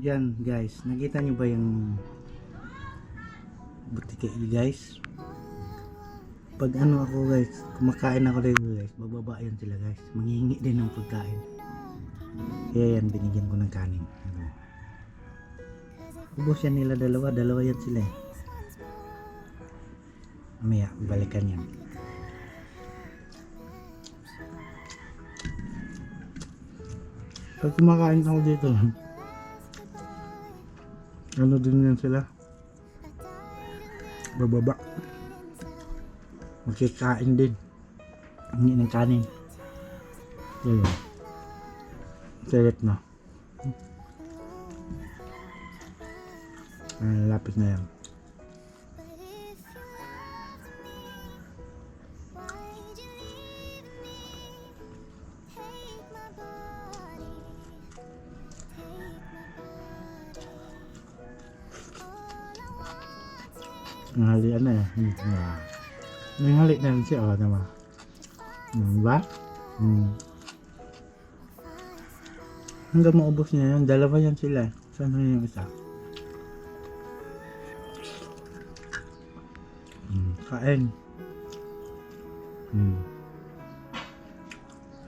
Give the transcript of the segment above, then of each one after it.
Yan guys, nakita nyo ba yung butike guys? Pag ano ako guys, kumakain ako dito guys, bababa yan sila guys. Manghihingi din ng pagkain. Kaya yan, binigyan ko ng kanin. Ano. Ubus yan nila dalawa, dalawa yan sila eh. Mamaya, balikan yan. Pag kumakain ako dito, ano din yan sila? Bababa. Magkikain din. Hindi ng kanin. Yun. Select na. Ah, lapit na yan. Nanghalian na eh. Hmm. Yeah. Nanghali na siya. O, tama. Hmm, ba? Hmm. Hanggang maubos niya yan. Dalawa yan sila. Saan na yung isa? Hmm. Kain. Hmm.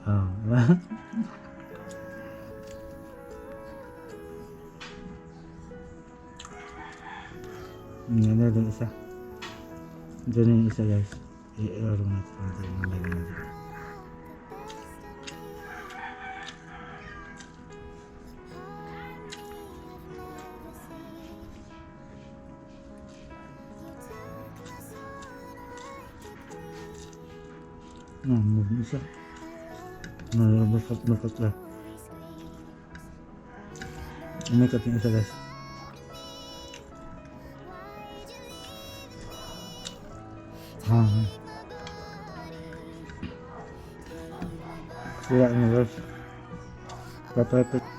Oh, diba? Yan na yung isa. Na yung isa guys. I-error natin. Natin lagay natin. Ah, may isa. Nalabas lakas lang. Umikat yung isa guys. Ah. Sira ini guys. Baterai